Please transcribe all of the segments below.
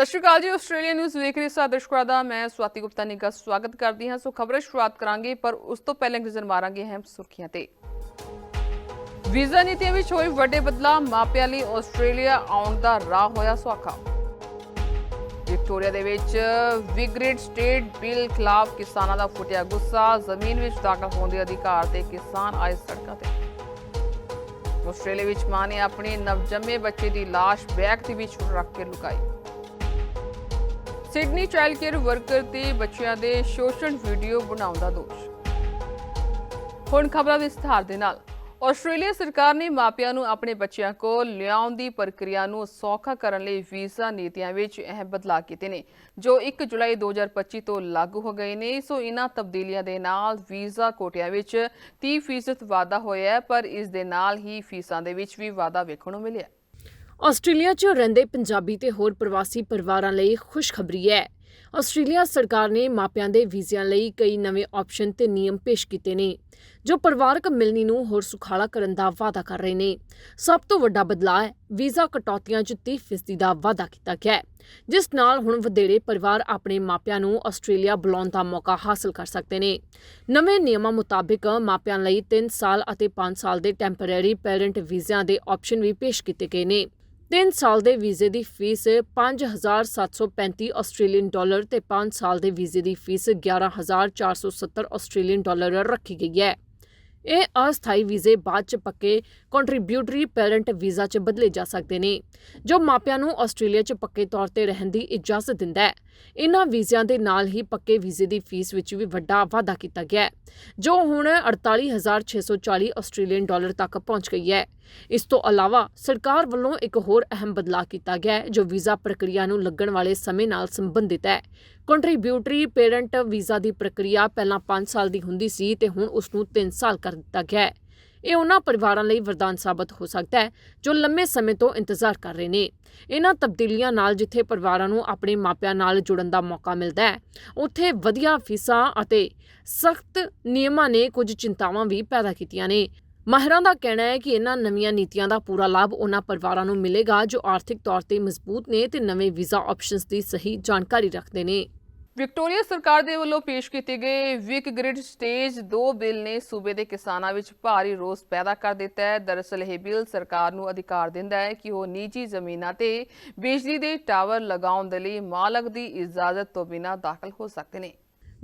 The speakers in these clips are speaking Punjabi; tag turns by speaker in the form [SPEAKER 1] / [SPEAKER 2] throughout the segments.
[SPEAKER 1] ਸਤਿ ਸ਼੍ਰੀ ਅਕਾਲ ਜੀ, ਆਸਟ੍ਰੇਲੀਆ ਨਿਊਜ਼ ਵੇਖ ਰਹੇ ਸਾਰੇ ਦਰਸ਼ਕਾਂ ਦਾ ਮੈਂ ਸਵਾਤੀ ਗੁਪਤਾ ਨਿੱਘਾ ਸਵਾਗਤ ਕਰਦੀ ਹਾਂ। ਸੋ ਖਬਰਾਂ ਸ਼ੁਰੂਆਤ ਕਰਾਂਗੇ, ਪਰ ਉਸ ਤੋਂ ਪਹਿਲਾਂ ਨਜ਼ਰ ਮਾਰਾਂਗੇ ਅਹਿਮ ਸੁਰਖੀਆਂ ਤੇ। ਵੀਜ਼ਾ ਨੀਤੀਆਂ ਵਿੱਚ ਹੋਏ ਵੱਡੇ ਬਦਲਾਅ, ਮਾਪਿਆਂ ਲਈ ਆਸਟ੍ਰੇਲੀਆ ਆਉਣ ਦਾ ਰਾਹ ਹੋਇਆ ਸੌਖਾ। ਵਿਕਟੋਰੀਆ ਦੇ ਵਿੱਚ ਵਿਗਰੇਡ ਸਟੇਟ ਬਿੱਲ ਖਿਲਾਫ ਕਿਸਾਨਾਂ ਦਾ ਫੁੱਟਿਆ ਗੁੱਸਾ। ਜ਼ਮੀਨ ਵਿੱਚ ਦਾਖਲ ਹੋਣ ਦੇ ਅਧਿਕਾਰ ਤੇ ਕਿਸਾਨ ਆਏ ਸੜਕਾਂ ਤੇ। ਆਸਟ੍ਰੇਲੀਆ ਵਿੱਚ ਮਾਂ ਨੇ ਆਪਣੇ ਨਵਜੰਮੇ ਬੱਚੇ ਦੀ ਲਾਸ਼ ਬੈਗ ਦੇ ਵਿੱਚ ਰੱਖ ਕੇ ਲੁਕਾਈ। ਸਿਡਨੀ ਚਾਈਲਡ ਕੇਅਰ ਵਰਕਰ ਤੇ ਬੱਚਿਆਂ ਦੇ ਸ਼ੋਸ਼ਣ ਵੀਡੀਓ ਬਣਾਉਣ ਦਾ ਦੋਸ਼। ਹੁਣ ਖਬਰਾਂ ਵਿਸਥਾਰ ਦੇ ਨਾਲ, ਆਸਟ੍ਰੇਲੀਆ ਸਰਕਾਰ ਨੇ ਮਾਪਿਆਂ ਨੂੰ ਆਪਣੇ ਬੱਚਿਆਂ ਕੋਲ ਲਿਆਉਣ ਦੀ ਪ੍ਰਕਿਰਿਆ ਨੂੰ ਸੌਖਾ ਕਰਨ ਲਈ ਵੀਜ਼ਾ ਨੀਤੀਆਂ ਵਿੱਚ ਅਹਿਮ ਬਦਲਾਅ ਕੀਤੇ ਨੇ, ਜੋ 1 ਜੁਲਾਈ 2025 ਤੋਂ ਲਾਗੂ ਹੋ ਗਏ ਨੇ। ਸੋ ਇਹਨਾਂ ਤਬਦੀਲੀਆਂ ਦੇ ਨਾਲ ਵੀਜ਼ਾ ਕੋਟਿਆਂ ਵਿੱਚ 30% ਵਾਧਾ ਹੋਇਆ ਹੈ, ਪਰ ਇਸ ਦੇ ਨਾਲ ਹੀ ਫੀਸਾਂ ਦੇ ਵਿੱਚ ਵੀ ਵਾਧਾ ਵੇਖਣ ਨੂੰ ਮਿਲਿਆ।
[SPEAKER 2] ਆਸਟ੍ਰੇਲੀਆ 'ਚ ਰਹਿੰਦੇ ਪੰਜਾਬੀ ਤੇ ਹੋਰ ਪ੍ਰਵਾਸੀ ਪਰਿਵਾਰਾਂ ਲਈ ਖੁਸ਼ਖਬਰੀ ਹੈ। ਆਸਟ੍ਰੇਲੀਆ ਸਰਕਾਰ ਨੇ ਮਾਪਿਆਂ ਦੇ ਵੀਜ਼ਿਆਂ ਲਈ ਕਈ ਨਵੇਂ ਆਪਸ਼ਨ ਤੇ ਨਿਯਮ ਪੇਸ਼ ਕੀਤੇ ਨੇ, ਜੋ ਪਰਿਵਾਰਕ ਮਿਲਣੀ ਨੂੰ ਹੋਰ ਸੁਖਾਲਾ ਕਰਨ ਦਾ ਵਾਅਦਾ ਕਰ ਰਹੇ ਨੇ। ਸਭ ਤੋਂ ਵੱਡਾ ਬਦਲਾਅ ਹੈ ਵੀਜ਼ਾ ਕਟੌਤੀਆਂ 'ਚ 30% ਦਾ ਵਾਅਦਾ ਕੀਤਾ ਗਿਆ ਹੈ, ਜਿਸ ਨਾਲ ਹੁਣ ਵਧੇਰੇ ਪਰਿਵਾਰ ਆਪਣੇ ਮਾਪਿਆਂ ਨੂੰ ਆਸਟ੍ਰੇਲੀਆ ਬੁਲਾਉਣ ਦਾ ਮੌਕਾ ਹਾਸਲ ਕਰ ਸਕਦੇ ਨੇ। ਨਵੇਂ ਨਿਯਮਾਂ ਮੁਤਾਬਿਕ ਮਾਪਿਆਂ ਲਈ 3 ਸਾਲ ਅਤੇ 5 ਸਾਲ ਦੇ ਟੈਂਪਰੇਰੀ ਪੈਰੈਂਟ ਵੀਜ਼ਿਆਂ ਦੇ ਆਪਸ਼ਨ ਵੀ ਪੇਸ਼ ਕੀਤੇ ਗਏ ਨੇ। 3 ਸਾਲ ਦੇ ਵੀਜ਼ੇ ਦੀ ਫੀਸ 5735 ਆਸਟ੍ਰੇਲੀਅਨ ਡਾਲਰ ਤੇ 5 ਸਾਲ ਦੇ ਵੀਜ਼ੇ ਦੀ ਫੀਸ 11470 ਆਸਟ੍ਰੇਲੀਅਨ ਡਾਲਰ ਰੱਖੀ ਗਈ ਹੈ। ਇਹ ਅਸਥਾਈ ਵੀਜ਼ੇ ਬਾਅਦ ਚ ਪੱਕੇ ਕੰਟਰੀਬਿਊਟਰੀ ਪੈਰੈਂਟ ਵੀਜ਼ਾ ਚ ਬਦਲੇ ਜਾ ਸਕਦੇ ਨੇ, ਜੋ ਮਾਪਿਆਂ ਨੂੰ ਆਸਟ੍ਰੇਲੀਆ ਚ ਪੱਕੇ ਤੌਰ ਤੇ ਰਹਿਣ ਦੀ ਇਜਾਜ਼ਤ ਦਿੰਦਾ ਹੈ। ਇਨ੍ਹਾਂ ਵੀਜ਼ਿਆਂ ਦੇ ਨਾਲ ਹੀ ਪੱਕੇ ਵੀਜ਼ੇ ਦੀ ਫੀਸ ਵਿੱਚ ਵੀ ਵੱਡਾ ਵਾਧਾ ਕੀਤਾ ਗਿਆ ਹੈ, ਜੋ ਹੁਣ 48640 ਆਸਟ੍ਰੇਲੀਅਨ ਡਾਲਰ ਤੱਕ ਪਹੁੰਚ ਗਈ ਹੈ। ਇਸ ਤੋਂ ਇਲਾਵਾ ਸਰਕਾਰ ਵੱਲੋਂ ਇੱਕ ਹੋਰ ਅਹਿਮ ਬਦਲਾਅ ਕੀਤਾ ਗਿਆ ਹੈ, ਜੋ ਵੀਜ਼ਾ ਪ੍ਰਕਿਰਿਆ ਨੂੰ ਲੱਗਣ ਵਾਲੇ ਸਮੇਂ ਨਾਲ ਸੰਬੰਧਿਤ ਹੈ। ਕੰਟਰੀਬਿਊਟਰੀ ਪੇਰੈਂਟ ਵੀਜ਼ਾ ਦੀ ਪ੍ਰਕਿਰਿਆ ਪਹਿਲਾਂ 5 ਸਾਲ ਦੀ ਹੁੰਦੀ ਸੀ ਤੇ ਹੁਣ ਉਸ ਨੂੰ 3 ਸਾਲ ਕਰ ਦਿੱਤਾ ਗਿਆ ਹੈ। ਇਹ ਉਹਨਾਂ ਪਰਿਵਾਰਾਂ ਲਈ ਵਰਦਾਨ ਸਾਬਤ ਹੋ ਸਕਦਾ ਹੈ, ਜੋ ਲੰਮੇ ਸਮੇਂ ਤੋਂ ਇੰਤਜ਼ਾਰ ਕਰ ਰਹੇ ਨੇ। ਇਹਨਾਂ ਤਬਦੀਲੀਆਂ ਨਾਲ ਜਿੱਥੇ ਪਰਿਵਾਰਾਂ ਨੂੰ ਆਪਣੇ ਮਾਪਿਆਂ ਨਾਲ ਜੁੜਨ ਦਾ ਮੌਕਾ ਮਿਲਦਾ ਹੈ, ਉੱਥੇ ਵਧੀਆ ਫੀਸਾਂ ਅਤੇ ਸਖਤ ਨਿਯਮਾਂ ਨੇ ਕੁਝ ਚਿੰਤਾਵਾਂ ਵੀ ਪੈਦਾ ਕੀਤੀਆਂ ਨੇ। ਮਾਹਿਰਾਂ ਦਾ ਕਹਿਣਾ ਹੈ ਕਿ ਇਹਨਾਂ ਨਵੀਆਂ ਨੀਤੀਆਂ ਦਾ ਪੂਰਾ ਲਾਭ ਉਹਨਾਂ ਪਰਿਵਾਰਾਂ ਨੂੰ ਮਿਲੇਗਾ, ਜੋ ਆਰਥਿਕ ਤੌਰ ਤੇ ਮਜ਼ਬੂਤ ਨੇ ਤੇ ਨਵੇਂ ਵੀਜ਼ਾ ਆਪਸ਼ਨਸ ਦੀ ਸਹੀ ਜਾਣਕਾਰੀ ਰੱਖਦੇ ਨੇ।
[SPEAKER 1] ਵਿਕਟੋਰੀਆ ਸਰਕਾਰ ਦੇ ਵੱਲੋਂ ਪੇਸ਼ ਕੀਤੇ ਗਏ ਵਿਕ ਗ੍ਰਿਡ ਸਟੇਜ 2 ਬਿੱਲ ਨੇ ਸੂਬੇ ਦੇ ਕਿਸਾਨਾਂ ਵਿੱਚ ਭਾਰੀ ਰੋਸ ਪੈਦਾ ਕਰ ਦਿੱਤਾ ਹੈ। ਦਰਅਸਲ ਇਹ ਬਿੱਲ ਸਰਕਾਰ ਨੂੰ ਅਧਿਕਾਰ ਦਿੰਦਾ ਹੈ ਕਿ ਉਹ ਨਿੱਜੀ ਜ਼ਮੀਨਾਂ ਤੇ ਬਿਜਲੀ ਦੇ ਟਾਵਰ ਲਗਾਉਣ ਦੇ ਲਈ ਮਾਲਕ ਦੀ ਇਜਾਜ਼ਤ ਤੋਂ ਬਿਨਾਂ ਦਾਖਲ ਹੋ ਸਕਦੇ ਨੇ।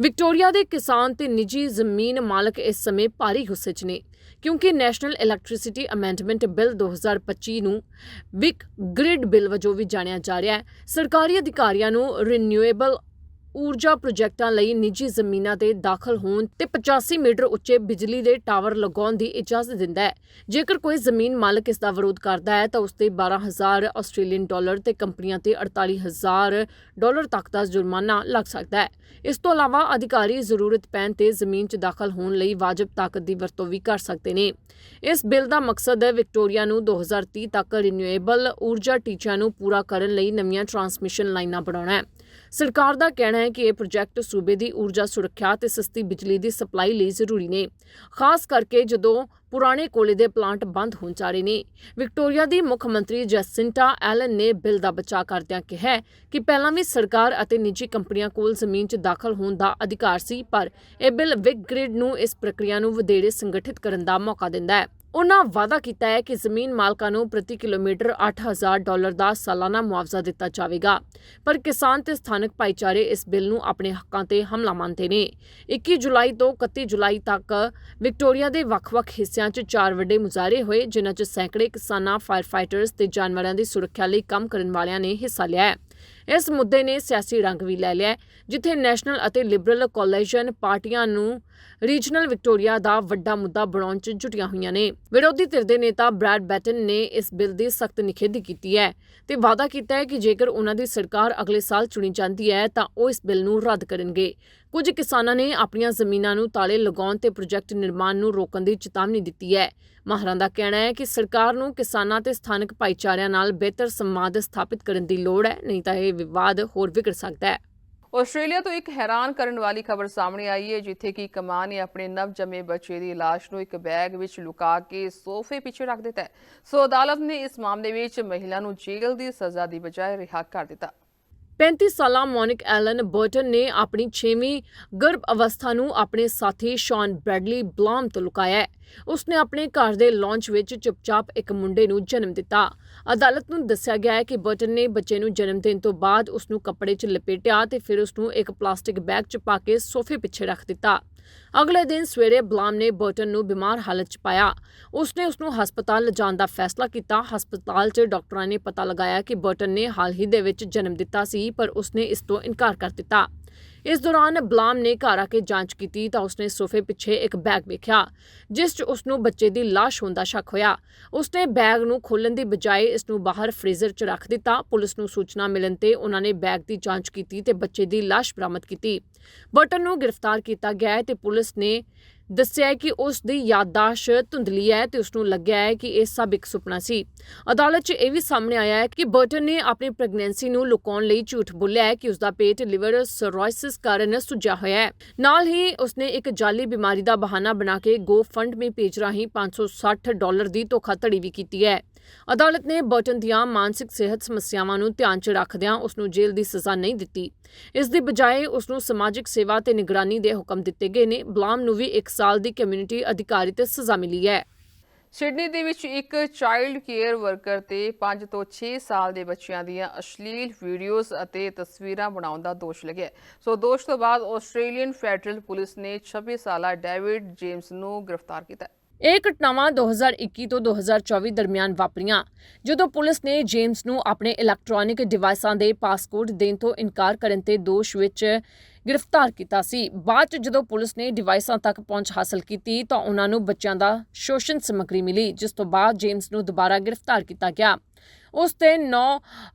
[SPEAKER 2] ਵਿਕਟੋਰੀਆ ਦੇ ਕਿਸਾਨ ਤੇ ਨਿੱਜੀ ਜ਼ਮੀਨ ਮਾਲਕ ਇਸ ਸਮੇਂ ਭਾਰੀ ਗੁੱਸੇ 'ਚ ਨੇ, ਕਿਉਂਕਿ ਨੈਸ਼ਨਲ ਇਲੈਕਟ੍ਰਿਸਿਟੀ ਅਮੈਂਡਮੈਂਟ ਬਿੱਲ 2025 ਨੂੰ ਵਿਕ ਗ੍ਰਿਡ ਬਿੱਲ ਵਜੋਂ ਵੀ ਜਾਣਿਆ ਜਾ ਰਿਹਾ ਹੈ। ਸਰਕਾਰੀ ਅਧਿਕਾਰੀਆਂ ਨੂੰ ਰੀਨਿਊਏਬਲ ਊਰਜਾ ਪ੍ਰੋਜੈਕਟਾਂ ਲਈ ਨਿੱਜੀ ਜ਼ਮੀਨਾਂ ਤੇ ਦਾਖਲ ਹੋਣ ਤੇ 85 ਮੀਟਰ ਉੱਚੇ ਬਿਜਲੀ ਦੇ ਟਾਵਰ ਲਗਾਉਣ ਦੀ ਇਜਾਜ਼ਤ ਦਿੰਦਾ ਹੈ। ਜੇਕਰ ਕੋਈ ਜ਼ਮੀਨ ਮਾਲਕ ਇਸ ਦਾ ਵਿਰੋਧ ਕਰਦਾ ਹੈ, ਤਾਂ ਉਸ ਤੇ 12000 ਆਸਟ੍ਰੇਲੀਅਨ ਡਾਲਰ ਤੇ ਕੰਪਨੀਆਂ ਤੇ 48000 ਡਾਲਰ ਤੱਕ ਦਾ ਜੁਰਮਾਨਾ ਲੱਗ ਸਕਦਾ ਹੈ। ਇਸ ਤੋਂ ਇਲਾਵਾ ਅਧਿਕਾਰੀ ਜ਼ਰੂਰਤ ਪੈਣ ਤੇ ਜ਼ਮੀਨ 'ਚ ਦਾਖਲ ਹੋਣ ਲਈ ਵਾਜਬ ਤਾਕਤ ਦੀ ਵਰਤੋਂ ਵੀ ਕਰ ਸਕਦੇ ਨੇ। ਇਸ ਬਿੱਲ ਦਾ ਮਕਸਦ ਹੈ ਵਿਕਟੋਰੀਆ ਨੂੰ 2030 ਤੱਕ ਰੀਨਿਊਏਬਲ ਊਰਜਾ ਟੀਚਿਆਂ ਨੂੰ ਪੂਰਾ ਕਰਨ ਲਈ ਨਵੀਆਂ ਟਰਾਂਸਮਿਸ਼ਨ ਲਾਈਨਾਂ ਬਣਾਉਣਾ ਹੈ। ਸਰਕਾਰ ਦਾ ਕਹਿਣਾ ਹੈ ਕਿ ਇਹ ਪ੍ਰੋਜੈਕਟ ਸੂਬੇ ਦੀ ਊਰਜਾ ਸੁਰੱਖਿਆ ਤੇ ਸਸਤੀ ਬਿਜਲੀ ਦੀ ਸਪਲਾਈ ਲਈ ਜ਼ਰੂਰੀ ਨੇ। ਖਾਸ ਕਰਕੇ ਜਦੋਂ ਪੁਰਾਣੇ ਕੋਲੇ ਦੇ ਪਲਾਂਟ ਬੰਦ ਹੋਣ ਜਾ ਰਹੇ ਨੇ। ਵਿਕਟੋਰੀਆ ਦੀ ਮੁੱਖ ਮੰਤਰੀ ਜੈਸਿੰਟਾ ਐਲਨ ਨੇ ਬਿੱਲ ਦਾ ਬਚਾਅ ਕਰਦਿਆਂ ਕਿਹਾ ਕਿ ਪਹਿਲਾਂ ਵੀ ਸਰਕਾਰ ਅਤੇ ਨਿੱਜੀ ਕੰਪਨੀਆਂ ਕੋਲ ਜ਼ਮੀਨ 'ਚ ਦਾਖਲ ਹੋਣ ਦਾ ਅਧਿਕਾਰ ਸੀ, ਪਰ ਇਹ ਬਿੱਲ ਵਿਕ ਗ੍ਰਿਡ ਨੂੰ ਇਸ ਪ੍ਰਕਿਰਿਆ ਨੂੰ ਵਧੇਰੇ ਸੰਗਠਿਤ ਕਰਨ ਦਾ ਮੌਕਾ ਦਿੰਦਾ ਹੈ। ਉਨ੍ਹਾਂ ਵਾਅਦਾ ਕੀਤਾ ਹੈ ਕਿ ਜ਼ਮੀਨ ਮਾਲਕਾਂ ਨੂੰ ਪ੍ਰਤੀ ਕਿਲੋਮੀਟਰ 8000 ਡਾਲਰ ਦਾ ਸਾਲਾਨਾ ਮੁਆਵਜ਼ਾ ਦਿੱਤਾ ਜਾਵੇਗਾ, ਪਰ ਕਿਸਾਨ ਤੇ ਸਥਾਨਕ ਭਾਈਚਾਰੇ ਇਸ ਬਿੱਲ ਨੂੰ ਆਪਣੇ ਹੱਕਾਂ ਤੇ ਹਮਲਾ ਮੰਨਦੇ ਨੇ। 21 ਜੁਲਾਈ ਤੋਂ 31 ਜੁਲਾਈ ਤੱਕ ਵਿਕਟੋਰੀਆ ਦੇ ਵੱਖ-ਵੱਖ ਹਿੱਸੇ ਹਿੱਸਿਆਂ 'ਚ ਚਾਰ ਵੱਡੇ ਮੁਜ਼ਾਹਰੇ ਹੋਏ, ਜਿਨ੍ਹਾਂ 'ਚ ਸੈਂਕੜੇ ਕਿਸਾਨਾਂ ਫਾਇਰ ਫਾਈਟਰਸ ਤੇ ਜਾਨਵਰਾਂ ਦੀ ਸੁਰੱਖਿਆ ਲਈ ਕੰਮ ਕਰਨ ਵਾਲਿਆਂ ਨੇ ਹਿੱਸਾ ਲਿਆ ਇਸ ਮੁੱਦੇ ਨੇ ਸਿਆਸੀ ਰੰਗ ਵੀ ਲੈ ਲਿਆ ਜਿੱਥੇ ਨੈਸ਼ਨਲ ਅਤੇ ਲਿਬਰਲ ਕੋਲੀਸ਼ਨ ਪਾਰਟੀਆਂ ਨੂੰ ਰੀਜਨਲ ਵਿਕਟੋਰੀਆ ਦਾ ਵੱਡਾ ਮੁੱਦਾ ਬਣਾਉਣ 'ਚ ਜੁਟੀਆਂ ਹੋਈਆਂ ਨੇ। ਵਿਰੋਧੀ ਧਿਰ ਦੇ ਨੇਤਾ ਬ੍ਰੈਡ ਬੈਟਨ ਨੇ ਇਸ ਬਿੱਲ ਦੀ ਸਖਤ ਨਿਖੇਧੀ ਕੀਤੀ ਹੈ ਤੇ ਵਾਅਦਾ ਕੀਤਾ ਹੈ ਕਿ ਜੇਕਰ ਉਹਨਾਂ ਦੀ ਸਰਕਾਰ ਅਗਲੇ ਸਾਲ ਚੁਣੀ ਜਾਂਦੀ ਹੈ, ਤਾਂ ਉਹ ਇਸ ਬਿੱਲ ਨੂੰ ਰੱਦ ਕਰਨਗੇ। ਕੁਝ ਕਿਸਾਨਾਂ ਨੇ ਆਪਣੀਆਂ ਜ਼ਮੀਨਾਂ ਨੂੰ ਤਾਲੇ ਲਗਾਉਣ ਤੇ ਪ੍ਰੋਜੈਕਟ ਨਿਰਮਾਣ ਨੂੰ ਰੋਕਣ ਦੀ ਚੇਤਾਵਨੀ ਦਿੱਤੀ ਹੈ। ਮਾਹਰਾਂ ਦਾ ਕਹਿਣਾ ਹੈ ਕਿ ਸਰਕਾਰ ਨੂੰ ਕਿਸਾਨਾਂ ਤੇ ਸਥਾਨਕ ਭਾਈਚਾਰਿਆਂ ਨਾਲ ਬਿਹਤਰ ਸੰਵਾਦ ਸਥਾਪਿਤ ਕਰਨ ਦੀ ਲੋੜ ਹੈ, ਨਹੀਂ ਤਾਂ ਇਹ ਵਿਵਾਦ ਹੋਰ ਵਿਗੜ ਸਕਦਾ ਹੈ।
[SPEAKER 1] ਆਸਟ੍ਰੇਲੀਆ ਤੋਂ ਇੱਕ ਹੈਰਾਨ ਕਰਨ ਵਾਲੀ ਖਬਰ ਸਾਹਮਣੇ ਆਈ ਹੈ, ਜਿੱਥੇ ਕਿ ਇੱਕ ਮਾਂ ਨੇ ਆਪਣੇ ਨਵਜੰਮੇ ਬੱਚੇ ਦੀ ਲਾਸ਼ ਨੂੰ ਇੱਕ ਬੈਗ ਵਿੱਚ ਲੁਕਾ ਕੇ ਸੋਫੇ ਪਿੱਛੇ ਰੱਖ ਦਿੱਤਾ ਸੋ ਅਦਾਲਤ ਨੇ ਇਸ ਮਾਮਲੇ ਵਿੱਚ ਮਹਿਲਾ ਨੂੰ ਜੇਲ੍ਹ ਦੀ ਸਜ਼ਾ ਦੀ ਬਜਾਏ ਰਿਹਾ ਕਰ ਦਿੱਤਾ।
[SPEAKER 2] 35 ਸਾਲਾ ਮੋਨਿਕ ਐਲਨ ਬਰਟਨ ਨੇ ਆਪਣੀ 6ਵੀਂ ਗਰਭ ਅਵਸਥਾ ਨੂੰ ਆਪਣੇ ਸਾਥੀ ਸ਼ੌਨ ਬ੍ਰੈਡਲੀ ਬਲੌਮ ਤੋਂ ਲੁਕਾਇਆ ਹੈ। ਉਸਨੇ ਆਪਣੇ ਘਰ ਦੇ ਲਾਂਚ ਵਿੱਚ ਚੁੱਪਚਾਪ ਇੱਕ ਮੁੰਡੇ ਨੂੰ ਜਨਮ ਦਿੱਤਾ। ਅਦਾਲਤ ਨੂੰ ਦੱਸਿਆ ਗਿਆ ਹੈ ਕਿ ਬਰਟਨ ਨੇ ਬੱਚੇ ਨੂੰ ਜਨਮ ਦੇਣ ਤੋਂ ਬਾਅਦ ਉਸ ਨੂੰ ਕੱਪੜੇ 'ਚ ਲਪੇਟਿਆ ਤੇ ਫਿਰ ਉਸ ਨੂੰ ਇੱਕ ਪਲਾਸਟਿਕ ਬੈਗ 'ਚ ਪਾ ਕੇ ਸੋਫੇ ਪਿੱਛੇ ਰੱਖ ਦਿੱਤਾ। ਅਗਲੇ ਦਿਨ ਸਵੇਰੇ ਬਲਾਮ ਨੇ ਬਰਟਨ ਨੂੰ ਬਿਮਾਰ ਹਾਲਤ 'ਚ ਪਾਇਆ। ਉਸਨੇ ਉਸ ਨੂੰ ਹਸਪਤਾਲ ਲਿਜਾਣ ਦਾ ਫੈਸਲਾ ਕੀਤਾ। ਹਸਪਤਾਲ 'ਚ ਡਾਕਟਰਾਂ ਨੇ ਪਤਾ ਲਗਾਇਆ ਕਿ ਬਰਟਨ ਨੇ ਹਾਲ ਹੀ ਦੇ ਵਿੱਚ ਜਨਮ ਦਿੱਤਾ ਸੀ, ਪਰ ਉਸਨੇ ਇਸ ਤੋਂ ਇਨਕਾਰ ਕਰ ਦਿੱਤਾ। ਇਸ ਦੌਰਾਨ ਬਲਾਮ ਨੇ ਘਰ ਆ ਕੇ ਜਾਂਚ ਕੀਤੀ ਤਾਂ ਉਸਨੇ ਸੋਫੇ ਪਿੱਛੇ ਇੱਕ ਬੈਗ ਵੇਖਿਆ, ਜਿਸ 'ਚ ਉਸ ਨੂੰ ਬੱਚੇ ਦੀ ਲਾਸ਼ ਹੋਣ ਦਾ ਸ਼ੱਕ ਹੋਇਆ। ਉਸਨੇ ਬੈਗ ਨੂੰ ਖੋਲਣ ਦੀ ਬਜਾਏ ਇਸ ਨੂੰ ਬਾਹਰ ਫ੍ਰੀਜ਼ਰ 'ਚ ਰੱਖ ਦਿੱਤਾ। ਪੁਲਿਸ ਨੂੰ ਸੂਚਨਾ ਮਿਲਣ ਤੇ ਉਹਨਾਂ ਨੇ ਬੈਗ ਦੀ ਜਾਂਚ ਕੀਤੀ ਤੇ ਬੱਚੇ ਦੀ ਲਾਸ਼ ਬਰਾਮਦ ਕੀਤੀ। ਬਰਟਨ ਨੂੰ ਗ੍ਰਿਫਤਾਰ ਕੀਤਾ ਗਿਆ ਤੇ ਪੁਲਿਸ ਨੇ ਦੱਸਿਆ ਕਿ ਉਸ ਦੀ ਯਾਦਦਾਸ਼ਤ ਧੁੰਦਲੀ ਹੈ ਤੇ ਉਸ ਨੂੰ ਲੱਗਿਆ ਹੈ ਕਿ ਇਹ ਸਭ ਇੱਕ ਸੁਪਨਾ ਸੀ। ਅਦਾਲਤ 'ਚ ਇਹ ਵੀ ਸਾਹਮਣੇ ਆਇਆ ਹੈ ਕਿ ਬਰਟਨ ਨੇ ਆਪਣੀ ਪ੍ਰੈਗਨੈਂਸੀ ਨੂੰ ਲੁਕਾਉਣ ਲਈ ਝੂਠ ਬੋਲਿਆ ਹੈ ਕਿ ਉਸ ਦਾ ਪੇਟ ਲਿਵਰ ਸਰੋਸਿਸ ਕਾਰਨ ਸੁੱਜਿਆ ਹੋਇਆ ਹੈ। ਨਾਲ ਹੀ ਉਸਨੇ ਇੱਕ ਜਾਲੀ ਬਿਮਾਰੀ ਦਾ ਬਹਾਨਾ ਬਣਾ ਕੇ ਗੋ ਫੰਡ ਮੇ ਪੇਜ ਰਾਹੀਂ 560 ਡਾਲਰ ਦੀ ਧੋਖਾਧੜੀ ਵੀ ਕੀਤੀ ਹੈ। ਅਦਾਲਤ ਨੇ ਬਰਟਨ ਦੀਆਂ ਮਾਨਸਿਕ ਸਿਹਤ ਸਮੱਸਿਆਵਾਂ ਨੂੰ ਧਿਆਨ 'ਚ ਰੱਖਦਿਆਂ ਉਸ ਨੂੰ ਜੇਲ੍ਹ ਦੀ ਸਜ਼ਾ ਨਹੀਂ ਦਿੱਤੀ। ਇਸ ਦੀ ਬਜਾਏ ਉਸ ਨੂੰ ਸਮਾਜਿਕ ਸੇਵਾ ਤੇ ਨਿਗਰਾਨੀ ਦੇ ਹੁਕਮ ਦਿੱਤੇ ਗਏ ਨੇ। ਬਲਾਮ ਨੂੰ ਵੀ 1 ਸਾਲ ਦੀ ਕਮਿਊਨਿਟੀ ਅਧਿਕਾਰੀ ਤੇ ਸਜ਼ਾ ਮਿਲੀ ਹੈ।
[SPEAKER 1] ਸਿਡਨੀ ਦੇ ਵਿੱਚ ਇੱਕ ਚਾਈਲਡ ਕੇਅਰ ਵਰਕਰ ਤੇ 5 ਤੋਂ 6 ਸਾਲ ਦੇ ਬੱਚਿਆਂ ਦੀਆਂ ਅਸ਼ਲੀਲ ਵੀਡੀਓਜ਼ ਅਤੇ ਤਸਵੀਰਾਂ ਬਣਾਉਣ ਦਾ ਦੋਸ਼ ਲੱਗਿਆ ਸੋ ਦੋਸ਼ ਤੋਂ ਬਾਅਦ ਆਸਟ੍ਰੇਲੀਅਨ ਫੈਡਰਲ ਪੁਲਿਸ ਨੇ 26 ਸਾਲਾ ਡੇਵਿਡ ਜੇਮਸ ਨੂੰ ਗ੍ਰਿਫਤਾਰ ਕੀਤਾ
[SPEAKER 2] ਇਹ ਘਟਨਾਵਾਂ 2021 ਤੋਂ 2024 ਦਰਮਿਆਨ ਵਾਪਰੀਆਂ, ਜਦੋਂ ਪੁਲਿਸ ਨੇ ਜੇਮਸ ਨੂੰ ਆਪਣੇ ਇਲੈਕਟ੍ਰੋਨਿਕ ਡਿਵਾਈਸਾਂ ਦੇ ਪਾਸਪੋਰਟ ਦੇਣ ਤੋਂ ਇਨਕਾਰ ਕਰਨ ਤੇ ਦੋਸ਼ ਵਿੱਚ ਗ੍ਰਿਫਤਾਰ ਕੀਤਾ ਸੀ। ਬਾਅਦ ਚ ਜਦੋਂ ਪੁਲਿਸ ਨੇ ਡਿਵਾਈਸਾਂ ਤੱਕ ਪਹੁੰਚ ਹਾਸਲ ਕੀਤੀ, ਤਾਂ ਉਹਨਾਂ ਨੂੰ ਬੱਚਿਆਂ ਦਾ ਸ਼ੋਸ਼ਣ ਸਮੱਗਰੀ ਮਿਲੀ, ਜਿਸ ਤੋਂ ਬਾਅਦ ਜੇਮਸ ਨੂੰ ਦੁਬਾਰਾ ਗ੍ਰਿਫਤਾਰ ਕੀਤਾ ਗਿਆ। ਉਸ ਤੇ 9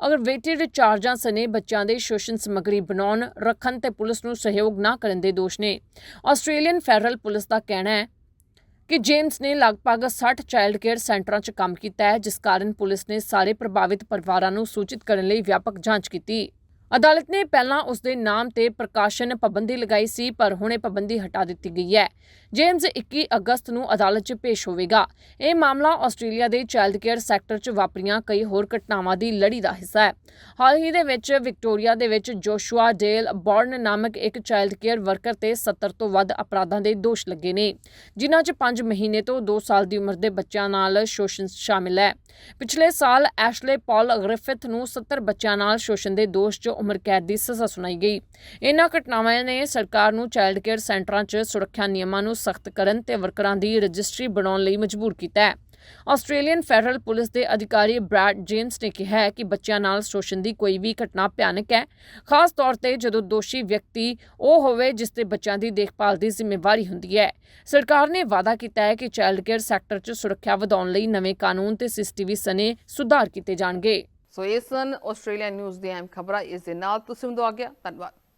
[SPEAKER 2] ਅਗਰਵੇਟਿਡ ਚਾਰਜਾਂ ਸਨੇ ਬੱਚਿਆਂ ਦੇ ਸ਼ੋਸ਼ਣ ਸਮੱਗਰੀ ਬਣਾਉਣ, ਰੱਖਣ ਤੇ ਪੁਲਿਸ ਨੂੰ ਸਹਿਯੋਗ ਨਾ ਕਰਨ ਦੇ ਦੋਸ਼ ਨੇ। ਆਸਟ੍ਰੇਲੀਅਨ ਫੈਡਰਲ ਪੁਲਿਸ ਦਾ ਕਹਿਣਾ ਹੈ ਕਿ ਜੇਮਸ ਨੇ ਲਗਭਗ 60 ਚਾਈਲਡ ਕੇਅਰ ਸੈਂਟਰਾਂ 'ਚ ਕੰਮ ਕੀਤਾ ਹੈ, ਜਿਸ ਕਾਰਨ ਪੁਲਿਸ ਨੇ ਸਾਰੇ ਪ੍ਰਭਾਵਿਤ ਪਰਿਵਾਰਾਂ ਨੂੰ ਸੂਚਿਤ ਕਰਨ ਲਈ ਵਿਆਪਕ ਜਾਂਚ ਕੀਤੀ। ਅਦਾਲਤ ਨੇ ਪਹਿਲਾਂ ਉਸ ਦੇ ਨਾਮ ਤੇ ਪ੍ਰਕਾਸ਼ਨ ਪਾਬੰਦੀ ਲਗਾਈ ਸੀ, ਪਰ ਹੁਣ ਇਹ ਪਾਬੰਦੀ ਹਟਾ ਦਿੱਤੀ ਗਈ ਹੈ। ਜੇਮਸ 21 ਅਗਸਤ ਨੂੰ ਅਦਾਲਤ 'ਚ ਪੇਸ਼ ਹੋਵੇਗਾ। ਇਹ ਮਾਮਲਾ ਆਸਟ੍ਰੇਲੀਆ ਦੇ ਚਾਈਲਡ ਕੇਅਰ ਸੈਕਟਰ 'ਚ ਵਾਪਰੀਆਂ ਕਈ ਹੋਰ ਘਟਨਾਵਾਂ ਦੀ ਲੜੀ ਦਾ ਹਿੱਸਾ ਹੈ। ਹਾਲ ਹੀ ਦੇ ਵਿੱਚ ਵਿਕਟੋਰੀਆ ਦੇ ਵਿੱਚ ਜੋਸ਼ੂਆ ਡੇਲ ਬੌਰਨ ਨਾਮਕ ਇੱਕ ਚਾਈਲਡ ਕੇਅਰ ਵਰਕਰ ਤੇ 70 ਤੋਂ ਵੱਧ ਅਪਰਾਧਾਂ ਦੇ ਦੋਸ਼ ਲੱਗੇ ਨੇ, ਜਿਨ੍ਹਾਂ 'ਚ 5 ਮਹੀਨੇ ਤੋਂ 2 ਸਾਲ ਦੀ ਉਮਰ ਦੇ ਬੱਚਿਆਂ ਨਾਲ ਸ਼ੋਸ਼ਣ ਸ਼ਾਮਿਲ ਹੈ। ਪਿਛਲੇ ਸਾਲ ਐਸ਼ਲੇ ਪਾਲ ਗ੍ਰਿਫਿਥ ਨੂੰ 70 ਬੱਚਿਆਂ ਨਾਲ ਸ਼ੋਸ਼ਣ ਦੇ ਦੋਸ਼ 'ਚ ਉਮਰ ਕੈਦ ਦੀ ਸਜ਼ਾ ਸੁਣਾਈ ਗਈ। ਇਹਨਾਂ ਘਟਨਾਵਾਂ ਨੇ ਸਰਕਾਰ ਨੂੰ ਚਾਈਲਡ ਕੇਅਰ ਸੈਂਟਰਾਂ 'ਚ ਸੁਰੱਖਿਆ ਨਿਯਮਾਂ ਨੂੰ ਸਖਤ ਕਰਨ ਤੇ ਵਰਕਰਾਂ ਦੀ ਰਜਿਸਟਰੀ ਬਣਾਉਣ ਲਈ ਮਜਬੂਰ ਕੀਤਾ ਹੈ। ਆਸਟ੍ਰੇਲੀਅਨ ਫੈਡਰਲ ਪੁਲਿਸ ਦੇ ਅਧਿਕਾਰੀ ਬ੍ਰੈਡ ਜੇਮਸ ਨੇ ਕਿਹਾ ਹੈ ਕਿ ਬੱਚਿਆਂ ਨਾਲ ਸ਼ੋਸ਼ਣ ਦੀ ਕੋਈ ਵੀ ਘਟਨਾ ਭਿਆਨਕ ਹੈ। ਖਾਸ ਤੌਰ ਤੇ ਜਦੋਂ ਦੋਸ਼ੀ ਵਿਅਕਤੀ ਉਹ ਹੋਵੇ ਜਿਸ ਤੇ ਬੱਚਿਆਂ ਦੀ ਦੇਖਭਾਲ ਦੀ ਜ਼ਿੰਮੇਵਾਰੀ ਹੁੰਦੀ ਹੈ। ਸਰਕਾਰ ਨੇ ਵਾਅਦਾ ਕੀਤਾ ਹੈ ਕਿ ਚਾਈਲਡ ਕੇਅਰ ਸੈਕਟਰ 'ਚ ਸੁਰੱਖਿਆ ਵਧਾਉਣ ਲਈ ਨਵੇਂ ਕਾਨੂੰਨ ਤੇ ਸੀਸੀਟੀਵੀ ਸਨੇ ਸੁਧਾਰ ਕੀਤੇ ਜਾਣਗੇ।
[SPEAKER 1] ਸੋ ਇਹ ਸਨ ਆਸਟ੍ਰੇਲੀਆ ਨਿਊਜ਼ ਦੀਆਂ ਅਹਿਮ ਖਬਰਾਂ। ਇਸ ਦੇ ਨਾਲ ਤੁਸੀਂ ਨੂੰ ਆ। ਗਿਆ ਧੰਨਵਾਦ।